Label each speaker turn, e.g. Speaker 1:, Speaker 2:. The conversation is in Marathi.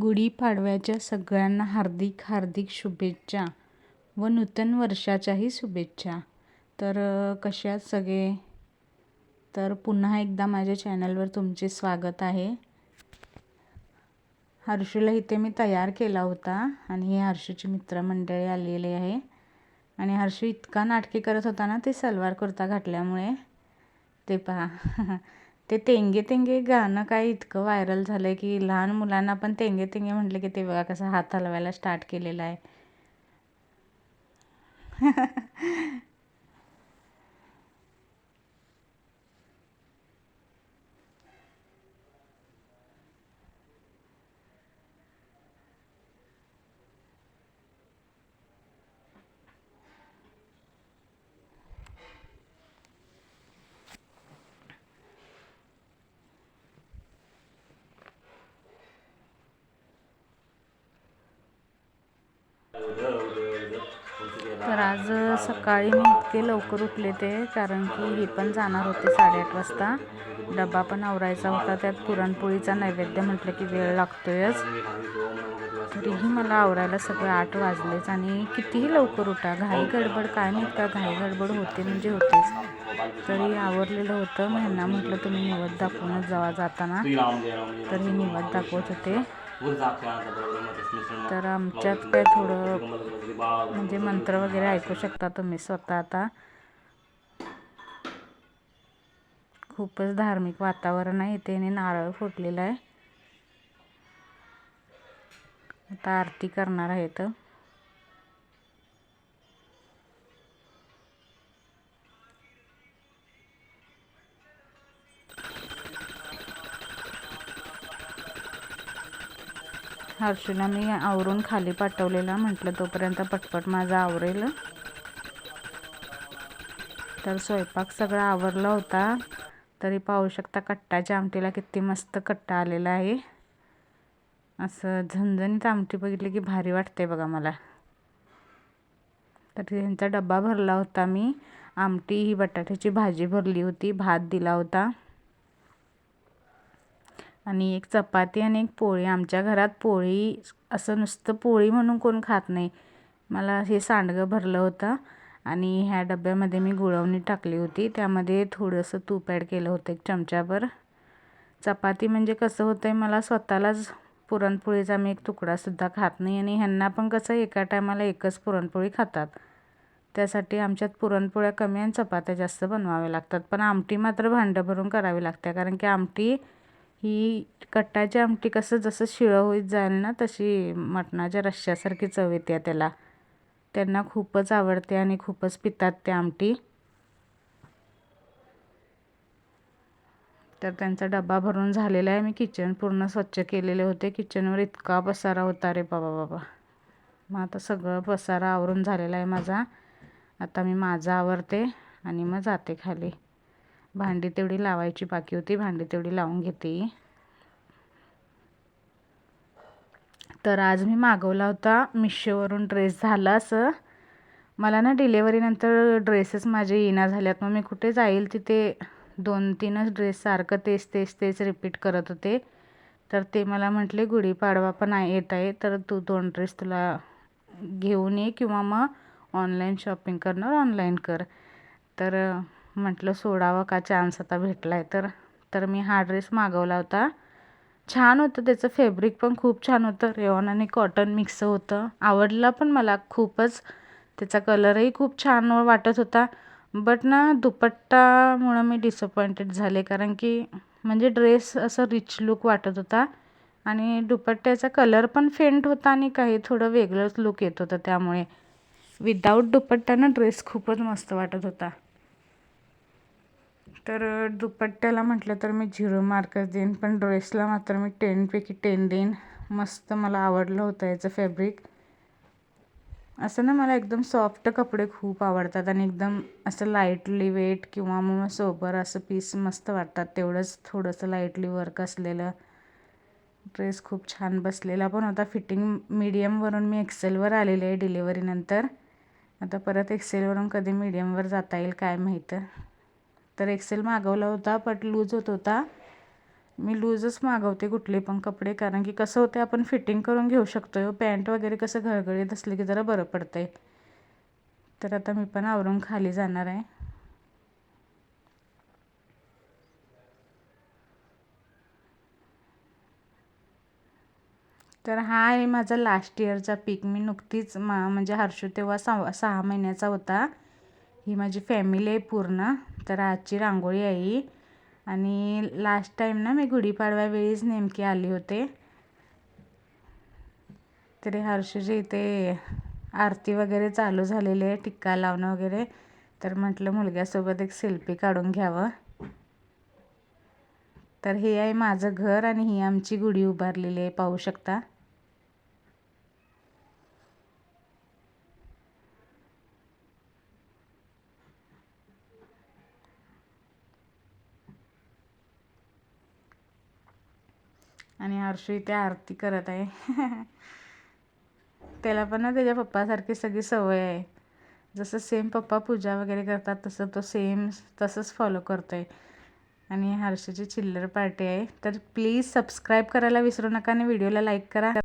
Speaker 1: गुढीपाडव्याच्या सगळ्यांना हार्दिक हार्दिक शुभेच्छा व नूतन वर्षाच्याही शुभेच्छा. तर कशा कसे आहात सगळे? तर पुन्हा एकदा माझ्या चॅनलवर तुमचे स्वागत आहे. हर्षूला इथे मी तयार केला होता आणि हे हर्षूची मित्रमंडळी आलेले आहे. आणि हर्षू इतका नाटके करत होता ना ते सलवार कुर्ता घातल्यामुळे. ते पहा. ते तेंगे तेंगे गाणं काय इतकं व्हायरल झालं आहे की लहान मुलांना पण तेंगे तेंगे म्हटलं की ते बघा कसं हात हलवायला स्टार्ट केलेला आहे तर आज सकाळी मी इतके लवकर उठले ते कारण की हे पण जाणार होते साडेआठ वाजता. डबा पण आवरायचा होता त्यात पुरणपोळीचा नैवेद्य म्हटलं की वेळ लागतोयच. तरीही मला आवरायला सगळं आठ वाजलेच आणि कितीही लवकर उठा घाई गडबड काय माहीत का घाई गडबड होते म्हणजे होतेच. तरी आवरलेलं होतं मग म्हटलं तुम्ही निवद दाखवूनच जावा जाताना. तर हे निवद दाखवत होते. तर आमच्यात काय थोडं म्हणजे मंत्र वगैरे ऐकू शकता तुम्ही स्वतः आता. खूपच धार्मिक वातावरण आहे इथे आणि नारळ फुटलेला आहे. आता आरती करणार आहेत. हर्षीला मी आवरून खाली पाठवलेला म्हटलं तोपर्यंत पटपट माझा आवरेल. तर स्वयंपाक सगळा आवरला होता. तरी पाहू शकता कट्टाच्या आमटीला किती मस्त कट्टा आलेला आहे. असं झणझणीत आमटी बघितली की भारी वाटते बघा मला. तर त्यांचा डब्बा भरला होता मी. आमटी ही बटाट्याची भाजी भरली होती भात दिला होता. आणि एक चपाती आणि एक पोळी. आमच्या घरात पोळी असं नुसतं पोळी म्हणून कोण खात नाही. मला हे सांडगं भरलं होतं आणि ह्या डब्यामध्ये मी गुळवणी टाकली होती. त्यामध्ये थोडंसं तूप ॲड केलं होतं एक चमच्याभर चपाती म्हणजे कसं होतं आहे मला स्वतःलाच पुरणपोळीचा मी एक तुकडासुद्धा खात नाही आणि ह्यांना पण कसं एका टायमाला एकच पुरणपोळी खातात. त्यासाठी आमच्यात पुरणपोळ्या कमी आणि चपात्या जास्त बनवाव्या लागतात. पण आमटी मात्र भांडं भरून करावी लागते. कारण की आमटी ही कट्टाची आमटी कसं जसं शिळं होईत जाईल ना तशी मटणाच्या रश्श्यासारखी चव येते त्याला. त्यांना खूपच आवडते आणि खूपच पितात ते आमटी. तर त्यांचा डबा भरून झालेला आहे. मी किचन पूर्ण स्वच्छ केलेले होते. किचनवर इतका पसारा होता रे बाबा बाबा. मग आता सगळं पसारा आवरून झालेला आहे माझा. आता मी माझा आवरते आणि मग जाते खाली. भांडी तेवढी लावायची बाकी होती भांडी तेवढी लावून घेते. तर आज मी मागवला होता मिशोवरून ड्रेस झाला असं. मला ना डिलेवरीनंतर ड्रेसेस माझे येणार झाल्यात. मग मी कुठे जाईल तिथे दोन तीनच ड्रेस सारखं तेच तेच तेच रिपीट करत होते. तर ते मला म्हटले गुढीपाडवा पण येत आहे. तर तू दोन ड्रेस तुला घेऊन ये किंवा मग ऑनलाईन शॉपिंग करणार ऑनलाईन कर. तर म्हटलं सोडावं का चान्स आता भेटला आहे तर? तर मी हा ड्रेस मागवला होता. छान होतं त्याचं फॅब्रिक पण खूप छान होतं. रेऑन आणि कॉटन मिक्स होतं. आवडला पण मला खूपच. त्याचा कलरही खूप छान वाटत होता. बट ना दुपट्टामुळं मी डिसअपॉइंटेड झाले. कारण की म्हणजे ड्रेस असं रिच लुक वाटत होता. आणि दुपट्ट्याचा कलर पण फेंट होता आणि काही थोडं वेगळंच लुक येत होतं त्यामुळे. विदाऊट दुपट्ट्यानं ड्रेस खूपच मस्त वाटत होता. तर दुपट्ट्याला म्हटलं तर मी झिरो मार्कच देईन पण ड्रेसला मात्र मी टेनपैकी टेन देईन. मस्त मला आवडलं होतं याचं फॅब्रिक असं ना मला एकदम सॉफ्ट कपडे खूप आवडतात आणि एकदम असं लाईटली वेट किंवा मग सोबर असं पीस मस्त वाटतात. तेवढंच थोडंसं लाईटली वर्क असलेलं. ड्रेस खूप छान बसलेला. पण होता फिटिंग मीडियमवरून मी एक्सेलवर आलेले आहे डिलिव्हरीनंतर आता परत एक्सेलवरून कधी मीडियमवर जाता येईल काय माहीत. तर एक्सेल मागवला होता बट लूज होत होता. मी लूजच मागवते कुठले पण कपडे कारण की कसं होते आपण फिटिंग करून घेऊ शकतो पॅन्ट वगैरे कसं घळघळीत असले की जरा बरं पडतं आहे तर आता मी पण आवरून खाली जाणार आहे. तर हा आहे माझा लास्ट इयरचा पीक मी नुकतीच मा म्हणजे हर्षू तेव्हा सहा सहा महिन्याचा होता. ही माझी फॅमिली आहे पूर्ण. तर आजची रांगोळी आहे आणि लास्ट टाईम ना मी गुढीपाडव्यावेळीच नेमकी आले होते. तरी हर्षूचे इथे आरती वगैरे चालू झालेली आहे टिक्का लावणं वगैरे. तर म्हटलं मुलग्यासोबत एक सेल्फी काढून घ्यावं. तर हे आहे माझं घर आणि ही आमची गुढी उभारलेली आहे पाहू शकता. आणि हर्षू इथे आरती करत आहे. त्याला पण ना त्याच्या पप्पासारखी सगळी सवय आहे. जसं सेम पप्पा पूजा वगैरे करतात तसं तो सेम तसंच फॉलो करतो आहे आणि हर्षची चिल्लर पार्टी आहे. तर प्लीज सबस्क्राईब करायला विसरू नका आणि व्हिडिओला लाईक करा.